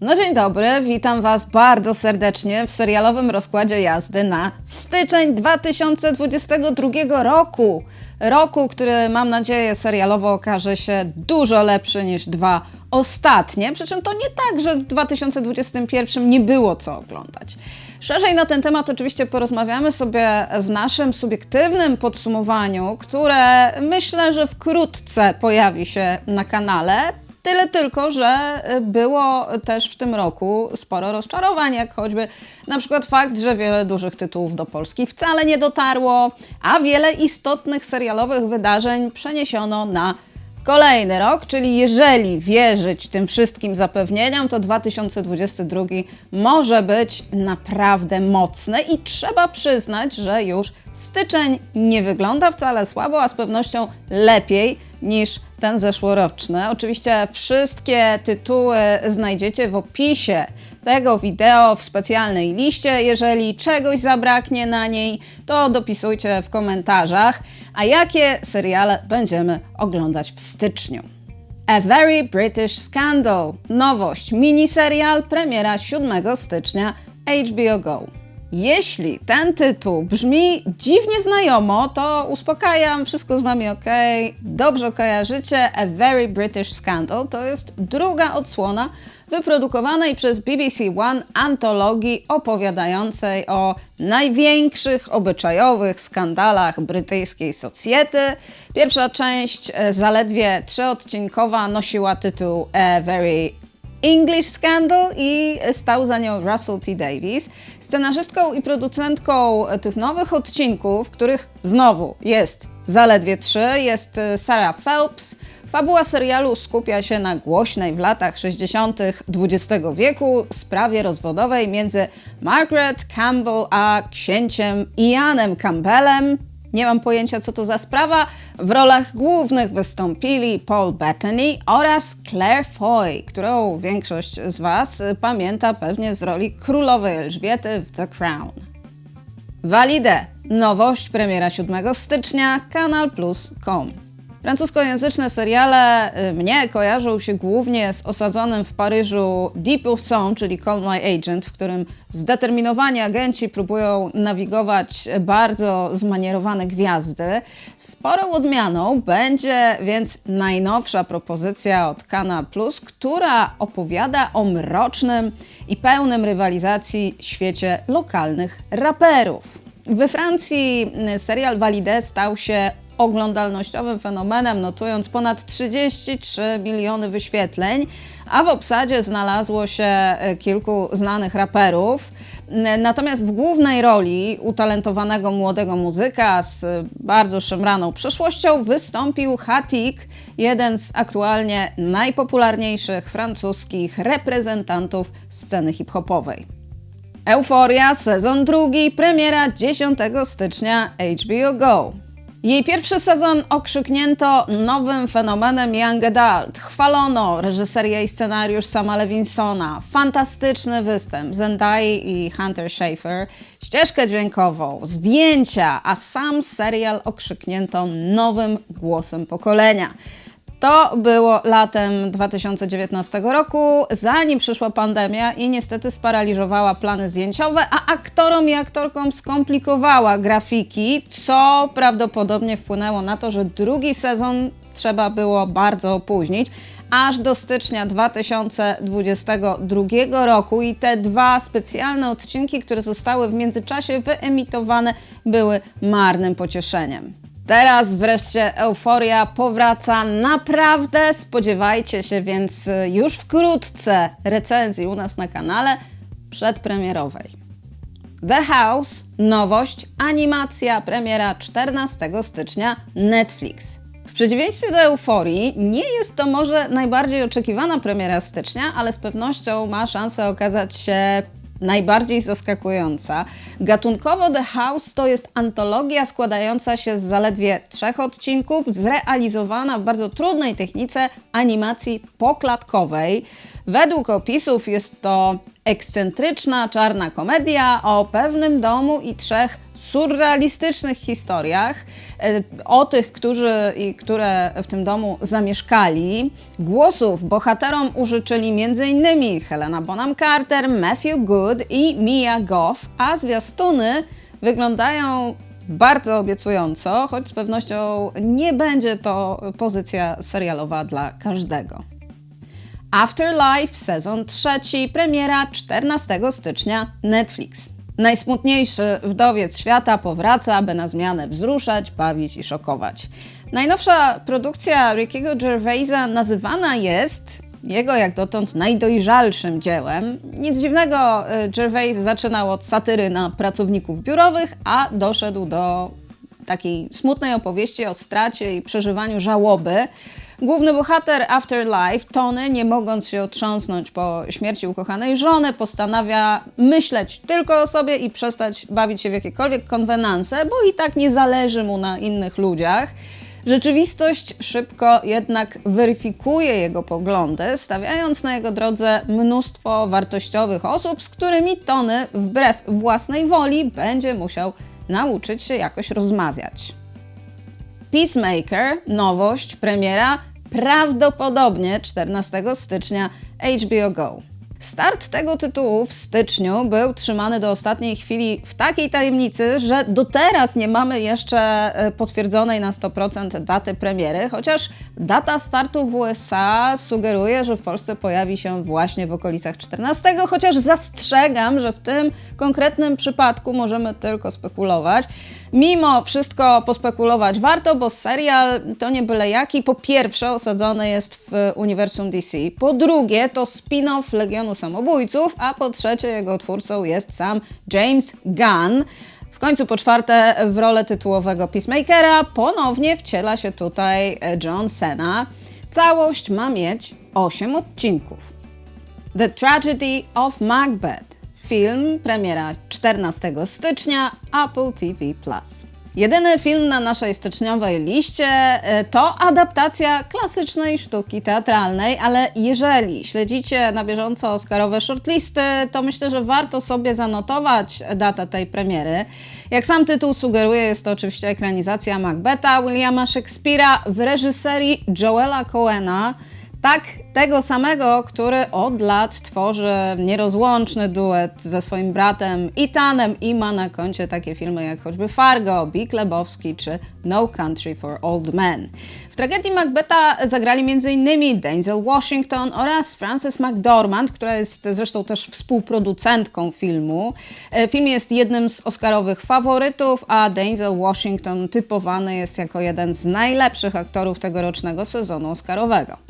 No dzień dobry, witam Was bardzo serdecznie w serialowym rozkładzie jazdy na styczeń 2022 roku. Roku, który mam nadzieję serialowo okaże się dużo lepszy niż dwa ostatnie. Przy czym to nie tak, że w 2021 nie było co oglądać. Szerzej na ten temat oczywiście porozmawiamy sobie w naszym subiektywnym podsumowaniu, które myślę, że wkrótce pojawi się na kanale. Tyle tylko, że było też w tym roku sporo rozczarowań, jak choćby na przykład fakt, że wiele dużych tytułów do Polski wcale nie dotarło, a wiele istotnych serialowych wydarzeń przeniesiono na kolejny rok, czyli jeżeli wierzyć tym wszystkim zapewnieniom, to 2022 może być naprawdę mocny i trzeba przyznać, że już styczeń nie wygląda wcale słabo, a z pewnością lepiej niż ten zeszłoroczny. Oczywiście wszystkie tytuły znajdziecie w opisie tego wideo w specjalnej liście. Jeżeli czegoś zabraknie na niej, to dopisujcie w komentarzach. A jakie seriale będziemy oglądać w styczniu? A Very British Scandal. Nowość, miniserial, premiera 7 stycznia HBO Go. Jeśli ten tytuł brzmi dziwnie znajomo, to uspokajam, wszystko z Wami ok, dobrze kojarzycie. A Very British Scandal to jest druga odsłona wyprodukowanej przez BBC One antologii opowiadającej o największych obyczajowych skandalach brytyjskiej socjety. Pierwsza część, e, zaledwie trzyodcinkowa, nosiła tytuł A Very English Scandal i stał za nią Russell T. Davies. Scenarzystką i producentką tych nowych odcinków, których znowu jest zaledwie trzy, jest e, Sarah Phelps. Fabuła serialu skupia się na głośnej w latach 60. XX wieku sprawie rozwodowej między Margaret Campbell a księciem Ianem Campbellem. Nie mam pojęcia, co to za sprawa. W rolach głównych wystąpili Paul Bettany oraz Claire Foy, którą większość z Was pamięta pewnie z roli królowej Elżbiety w The Crown. Valide. Nowość, premiera 7 stycznia, kanalplus.com. Francuskojęzyczne seriale y, mnie kojarzą się głównie z osadzonym w Paryżu Deep Son, czyli Call My Agent, w którym zdeterminowani agenci próbują nawigować bardzo zmanierowane gwiazdy. Sporą odmianą będzie więc najnowsza propozycja od Kana Plus, która opowiada o mrocznym i pełnym rywalizacji świecie lokalnych raperów. We Francji y, serial Valide stał się oglądalnościowym fenomenem, notując ponad 33 miliony wyświetleń, a w obsadzie znalazło się e, kilku znanych raperów. Natomiast w głównej roli utalentowanego młodego muzyka z bardzo szemraną przeszłością wystąpił Hatik, jeden z aktualnie najpopularniejszych francuskich reprezentantów sceny hip-hopowej. Euforia, sezon drugi, premiera 10 stycznia HBO Go. Jej pierwszy sezon okrzyknięto nowym fenomenem Young Adult. Chwalono reżyserię i scenariusz Sama Levinsona, fantastyczny występ Zendai i Hunter Schafer, ścieżkę dźwiękową, zdjęcia, a sam serial okrzyknięto nowym głosem pokolenia. To było latem 2019 roku, zanim przyszła pandemia i niestety sparaliżowała plany zdjęciowe, a aktorom i aktorkom skomplikowała grafiki, co prawdopodobnie wpłynęło na to, że drugi sezon trzeba było bardzo opóźnić aż do stycznia 2022 roku i te dwa specjalne odcinki, które zostały w międzyczasie wyemitowane, były marnym pocieszeniem. Teraz wreszcie euforia powraca naprawdę. Spodziewajcie się więc już wkrótce recenzji u nas na kanale przedpremierowej. The House, nowość, animacja, premiera 14 stycznia Netflix. W przeciwieństwie do euforii, nie jest to może najbardziej oczekiwana premiera stycznia, ale z pewnością ma szansę okazać się najbardziej zaskakująca. Gatunkowo The House to jest antologia składająca się z zaledwie trzech odcinków, zrealizowana w bardzo trudnej technice animacji poklatkowej. Według opisów jest to ekscentryczna czarna komedia o pewnym domu i trzech surrealistycznych historiach e, o tych, którzy i które w tym domu zamieszkali. Głosów bohaterom użyczyli m.in. Helena Bonham Carter, Matthew Good i Mia Goff, a zwiastuny wyglądają bardzo obiecująco, choć z pewnością nie będzie to pozycja serialowa dla każdego. Afterlife sezon trzeci, premiera 14 stycznia Netflix. Najsmutniejszy wdowiec świata powraca, by na zmianę wzruszać, bawić i szokować. Najnowsza produkcja Rickiego Gervaisa nazywana jest jego jak dotąd najdojrzalszym dziełem. Nic dziwnego, y, Gervais zaczynał od satyry na pracowników biurowych, a doszedł do takiej smutnej opowieści o stracie i przeżywaniu żałoby. Główny bohater Afterlife, Tony, nie mogąc się otrząsnąć po śmierci ukochanej żony, postanawia myśleć tylko o sobie i przestać bawić się w jakiekolwiek konwenanse, bo i tak nie zależy mu na innych ludziach. Rzeczywistość szybko jednak weryfikuje jego poglądy, stawiając na jego drodze mnóstwo wartościowych osób, z którymi Tony wbrew własnej woli będzie musiał nauczyć się jakoś rozmawiać. Peacemaker, nowość, premiera prawdopodobnie 14 stycznia HBO Go. Start tego tytułu w styczniu był trzymany do ostatniej chwili w takiej tajemnicy, że do teraz nie mamy jeszcze e, potwierdzonej na 100% daty premiery, chociaż data startu w USA sugeruje, że w Polsce pojawi się właśnie w okolicach 14, chociaż zastrzegam, że w tym konkretnym przypadku możemy tylko spekulować. Mimo wszystko pospekulować warto, bo serial to nie byle jaki. Po pierwsze, osadzony jest w uniwersum DC. Po drugie, to spin-off Legionu Samobójców, a po trzecie, jego twórcą jest sam James Gunn. W końcu po czwarte, w rolę tytułowego Peacemakera ponownie wciela się tutaj John Cena. Całość ma mieć 8 odcinków. The Tragedy of Macbeth film, premiera 14 stycznia, Apple TV+. Jedyny film na naszej styczniowej liście e, to adaptacja klasycznej sztuki teatralnej, ale jeżeli śledzicie na bieżąco Oscarowe shortlisty, to myślę, że warto sobie zanotować datę tej premiery. Jak sam tytuł sugeruje, jest to oczywiście ekranizacja Macbetha Williama Shakespeare'a w reżyserii Joela Coena. Tak, tego samego, który od lat tworzy nierozłączny duet ze swoim bratem Itanem i ma na koncie takie filmy jak choćby Fargo, Big Lebowski czy No Country for Old Men. W tragedii Macbetha zagrali m.in. Denzel Washington oraz Frances McDormand, która jest zresztą też współproducentką filmu. E, film jest jednym z oscarowych faworytów, a Denzel Washington typowany jest jako jeden z najlepszych aktorów tegorocznego sezonu oscarowego.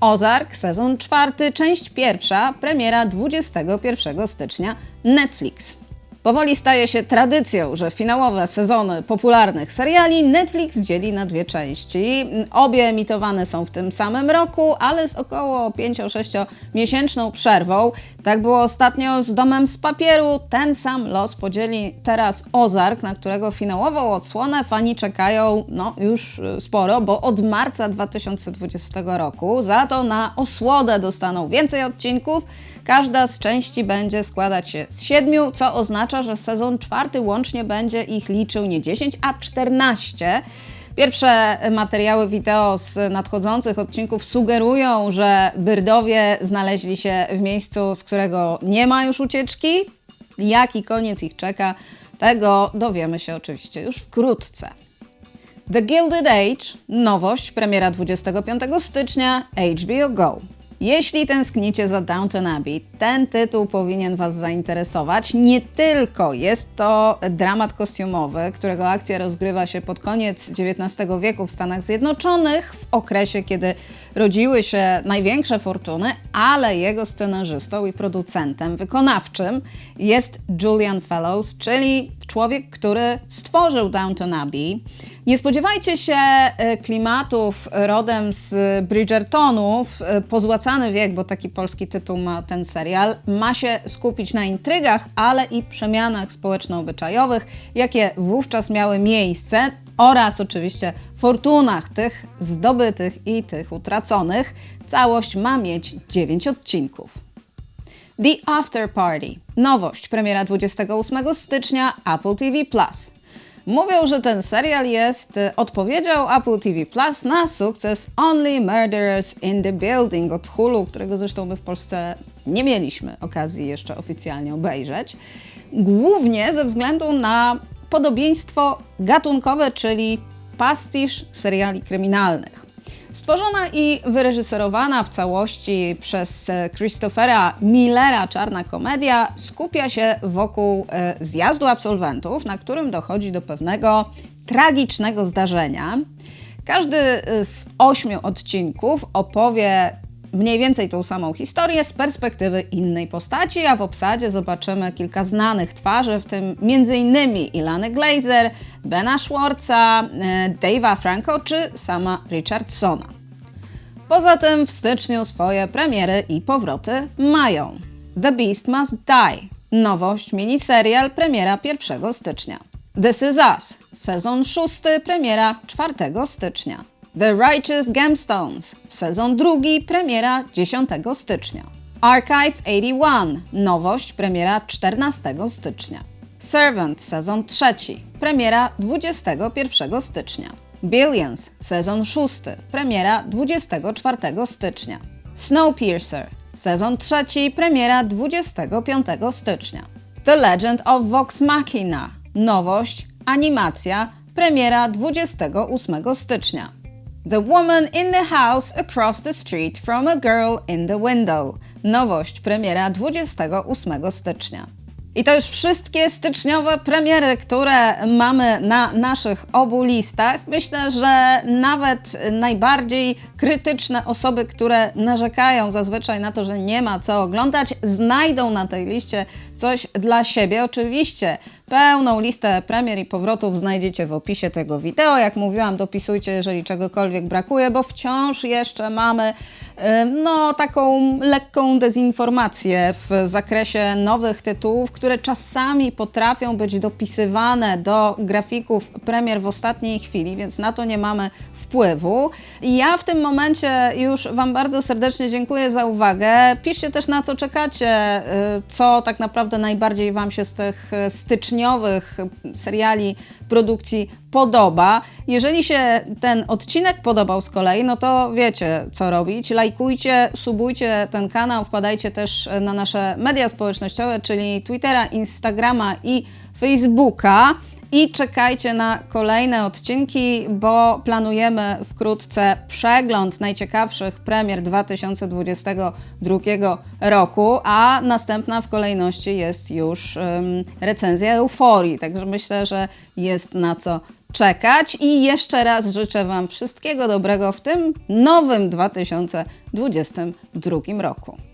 Ozark, sezon czwarty, część pierwsza, premiera 21 stycznia Netflix. Powoli staje się tradycją, że finałowe sezony popularnych seriali Netflix dzieli na dwie części. Obie emitowane są w tym samym roku, ale z około 5-6 miesięczną przerwą. Tak było ostatnio z Domem z Papieru. Ten sam los podzieli teraz Ozark, na którego finałową odsłonę fani czekają no, już sporo, bo od marca 2020 roku. Za to na osłodę dostaną więcej odcinków. Każda z części będzie składać się z siedmiu, co oznacza, że sezon czwarty łącznie będzie ich liczył nie 10, a 14. Pierwsze materiały wideo z nadchodzących odcinków sugerują, że Byrdowie znaleźli się w miejscu, z którego nie ma już ucieczki. Jaki koniec ich czeka, tego dowiemy się oczywiście już wkrótce. The Gilded Age, nowość, premiera 25 stycznia, HBO Go. Jeśli tęsknicie za Downton Abbey, ten tytuł powinien Was zainteresować. Nie tylko jest to dramat kostiumowy, którego akcja rozgrywa się pod koniec XIX wieku w Stanach Zjednoczonych, w okresie, kiedy rodziły się największe fortuny, ale jego scenarzystą i producentem wykonawczym jest Julian Fellows, czyli człowiek, który stworzył Downton Abbey. Nie spodziewajcie się e, klimatów rodem z Bridgertonów. E, pozłacany wiek, bo taki polski tytuł ma ten serial, ma się skupić na intrygach, ale i przemianach społeczno-obyczajowych, jakie wówczas miały miejsce oraz oczywiście fortunach tych zdobytych i tych utraconych. Całość ma mieć 9 odcinków. The After Party. Nowość, premiera 28 stycznia Apple TV+. Mówią, że ten serial jest y, odpowiedzią Apple TV Plus na sukces Only Murderers in the Building od Hulu, którego zresztą my w Polsce nie mieliśmy okazji jeszcze oficjalnie obejrzeć. Głównie ze względu na podobieństwo gatunkowe, czyli pastisz seriali kryminalnych. Stworzona i wyreżyserowana w całości przez e, Christophera Millera czarna komedia skupia się wokół e, zjazdu absolwentów, na którym dochodzi do pewnego tragicznego zdarzenia. Każdy e, z ośmiu odcinków opowie mniej więcej tą samą historię z perspektywy innej postaci, a w obsadzie zobaczymy kilka znanych twarzy, w tym m.in. Ilany Glazer, Bena Schwartza, e, Dave'a Franco czy sama Richardsona. Poza tym w styczniu swoje premiery i powroty mają The Beast Must Die, nowość miniserial, premiera 1 stycznia. This Is Us, sezon 6, premiera 4 stycznia. The Righteous Gemstones, sezon drugi, premiera 10 stycznia. Archive 81, nowość, premiera 14 stycznia. Servant, sezon trzeci, premiera 21 stycznia. Billions, sezon szósty, premiera 24 stycznia. Snowpiercer, sezon trzeci, premiera 25 stycznia. The Legend of Vox Machina, nowość, animacja, premiera 28 stycznia. The Woman in the House Across the Street from a Girl in the Window. Nowość, premiera 28 stycznia. I to już wszystkie styczniowe premiery, które mamy na naszych obu listach. Myślę, że nawet najbardziej krytyczne osoby, które narzekają zazwyczaj na to, że nie ma co oglądać, znajdą na tej liście coś dla siebie. Oczywiście pełną listę premier i powrotów znajdziecie w opisie tego wideo. Jak mówiłam, dopisujcie, jeżeli czegokolwiek brakuje, bo wciąż jeszcze mamy no, taką lekką dezinformację w zakresie nowych tytułów, które czasami potrafią być dopisywane do grafików premier w ostatniej chwili, więc na to nie mamy wpływu. Ja w tym momencie już Wam bardzo serdecznie dziękuję za uwagę. Piszcie też na co czekacie, y, co tak naprawdę najbardziej Wam się z tych styczniowych seriali produkcji podoba. Jeżeli się ten odcinek podobał z kolei, no to wiecie co robić. Lajkujcie, subujcie ten kanał, wpadajcie też na nasze media społecznościowe, czyli Twittera, Instagrama i Facebooka. I czekajcie na kolejne odcinki, bo planujemy wkrótce przegląd najciekawszych premier 2022 roku, a następna w kolejności jest już um, recenzja euforii. Także myślę, że jest na co czekać. I jeszcze raz życzę Wam wszystkiego dobrego w tym nowym 2022 roku.